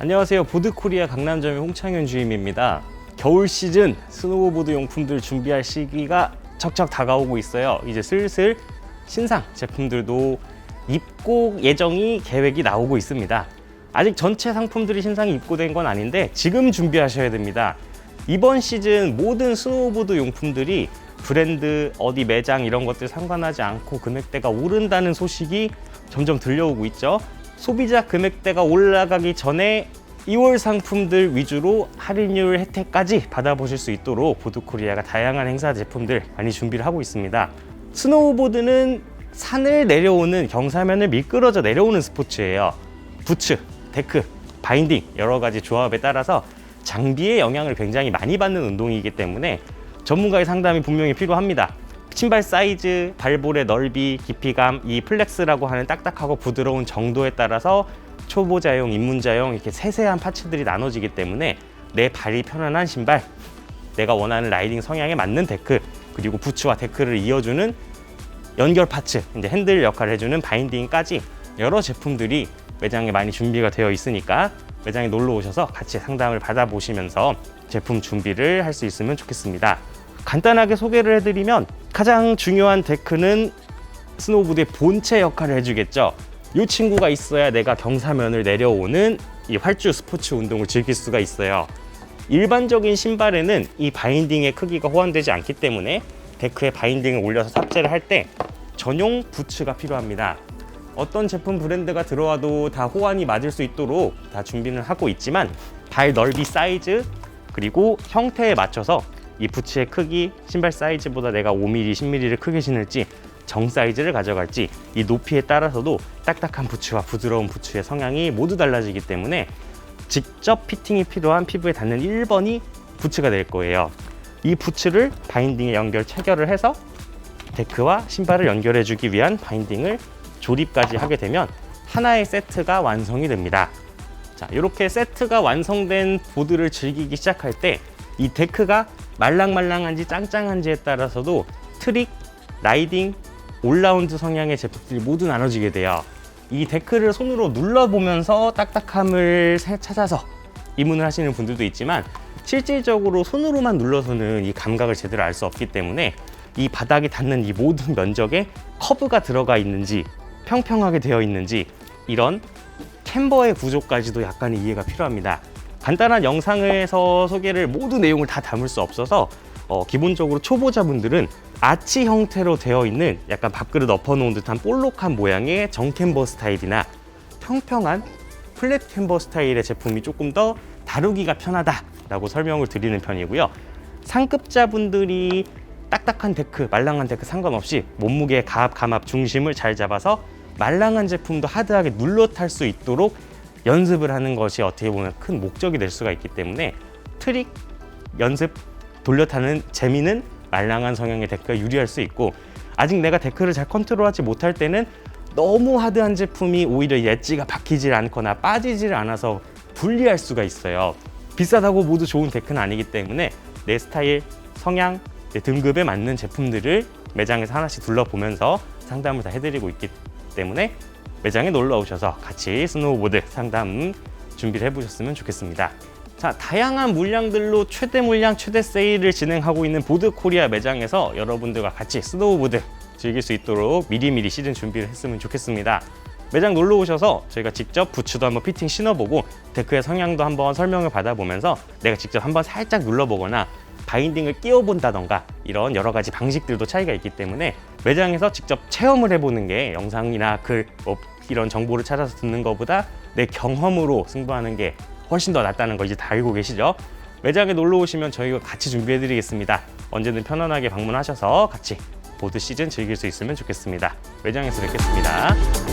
안녕하세요. 보드코리아 강남점의 홍창현 주임입니다. 겨울 시즌 스노우보드 용품들 준비할 시기가 척척 다가오고 있어요. 이제 슬슬 신상 제품들도 입고 예정이 계획이 나오고 있습니다. 아직 전체 상품들이 신상이 입고된 건 아닌데 지금 준비하셔야 됩니다. 이번 시즌 모든 스노우보드 용품들이 브랜드 어디 매장 이런 것들 상관하지 않고 금액대가 오른다는 소식이 점점 들려오고 있죠. 소비자 금액대가 올라가기 전에 2월 상품들 위주로 할인율 혜택까지 받아보실 수 있도록 보드코리아가 다양한 행사 제품들 많이 준비를 하고 있습니다. 스노우보드는 산을 내려오는 경사면을 미끄러져 내려오는 스포츠예요. 부츠, 데크, 바인딩 여러 가지 조합에 따라서 장비의 영향을 굉장히 많이 받는 운동이기 때문에 전문가의 상담이 분명히 필요합니다. 신발 사이즈, 발볼의 넓이, 깊이감, 이 플렉스라고 하는 딱딱하고 부드러운 정도에 따라서 초보자용, 입문자용 이렇게 세세한 파츠들이 나눠지기 때문에 내 발이 편안한 신발, 내가 원하는 라이딩 성향에 맞는 데크, 그리고 부츠와 데크를 이어주는 연결 파츠, 이제 핸들 역할을 해주는 바인딩까지 여러 제품들이 매장에 많이 준비가 되어 있으니까 매장에 놀러 오셔서 같이 상담을 받아보시면서 제품 준비를 할 수 있으면 좋겠습니다. 간단하게 소개를 해드리면 가장 중요한 데크는 스노우보드의 본체 역할을 해주겠죠. 이 친구가 있어야 내가 경사면을 내려오는 이 활주 스포츠 운동을 즐길 수가 있어요. 일반적인 신발에는 이 바인딩의 크기가 호환되지 않기 때문에 데크에 바인딩을 올려서 탑재를 할 때 전용 부츠가 필요합니다. 어떤 제품 브랜드가 들어와도 다 호환이 맞을 수 있도록 다 준비는 하고 있지만 발 넓이 사이즈 그리고 형태에 맞춰서 이 부츠의 크기 신발 사이즈보다 내가 5mm, 10mm를 크게 신을지 정 사이즈를 가져갈지 이 높이에 따라서도 딱딱한 부츠와 부드러운 부츠의 성향이 모두 달라지기 때문에 직접 피팅이 필요한 피부에 닿는 1번이 부츠가 될 거예요. 이 부츠를 바인딩에 연결 체결을 해서 데크와 신발을 연결해 주기 위한 바인딩을 조립까지 하게 되면 하나의 세트가 완성이 됩니다. 자, 이렇게 세트가 완성된 보드를 즐기기 시작할 때 이 데크가 말랑말랑한지 짱짱한지에 따라서도 트릭, 라이딩, 올라운드 성향의 제품들이 모두 나눠지게 돼요. 이 데크를 손으로 눌러보면서 딱딱함을 세- 찾아서 입문을 하시는 분들도 있지만 실질적으로 손으로만 눌러서는 이 감각을 제대로 알 수 없기 때문에 이 바닥에 닿는 이 모든 면적에 커브가 들어가 있는지 평평하게 되어 있는지 이런 챔버의 구조까지도 약간의 이해가 필요합니다. 간단한 영상에서 소개를 모두 내용을 다 담을 수 없어서 어, 기본적으로 초보자분들은 아치 형태로 되어 있는 약간 밥그릇 엎어놓은 듯한 볼록한 모양의 정캠버 스타일이나 평평한 플랫 캠버 스타일의 제품이 조금 더 다루기가 편하다라고 설명을 드리는 편이고요. 상급자분들이 딱딱한 데크, 말랑한 데크 상관없이 몸무게, 가압, 감압, 중심을 잘 잡아서 말랑한 제품도 하드하게 눌러 탈 수 있도록 연습을 하는 것이 어떻게 보면 큰 목적이 될 수가 있기 때문에 트릭 연습 돌려 타는 재미는 말랑한 성향의 데크가 유리할 수 있고 아직 내가 데크를 잘 컨트롤하지 못할 때는 너무 하드한 제품이 오히려 엣지가 박히질 않거나 빠지질 않아서 불리할 수가 있어요. 비싸다고 모두 좋은 데크는 아니기 때문에 내 스타일, 성향, 내 등급에 맞는 제품들을 매장에서 하나씩 둘러보면서 상담을 다 해드리고 있기 때문에 매장에 놀러 오셔서 같이 스노우보드 상담 준비를 해보셨으면 좋겠습니다. 자, 다양한 물량들로 최대 물량, 최대 세일을 진행하고 있는 보드 코리아 매장에서 여러분들과 같이 스노우보드 즐길 수 있도록 미리미리 시즌 준비를 했으면 좋겠습니다. 매장 놀러 오셔서 저희가 직접 부츠도 한번 피팅 신어보고 데크의 성향도 한번 설명을 받아보면서 내가 직접 한번 살짝 눌러보거나 바인딩을 끼워본다던가 이런 여러 가지 방식들도 차이가 있기 때문에 매장에서 직접 체험을 해보는 게 영상이나 글 뭐 이런 정보를 찾아서 듣는 것보다 내 경험으로 승부하는 게 훨씬 더 낫다는 거 이제 다 알고 계시죠? 매장에 놀러 오시면 저희가 같이 준비해 드리겠습니다. 언제든 편안하게 방문하셔서 같이 보드 시즌 즐길 수 있으면 좋겠습니다. 매장에서 뵙겠습니다.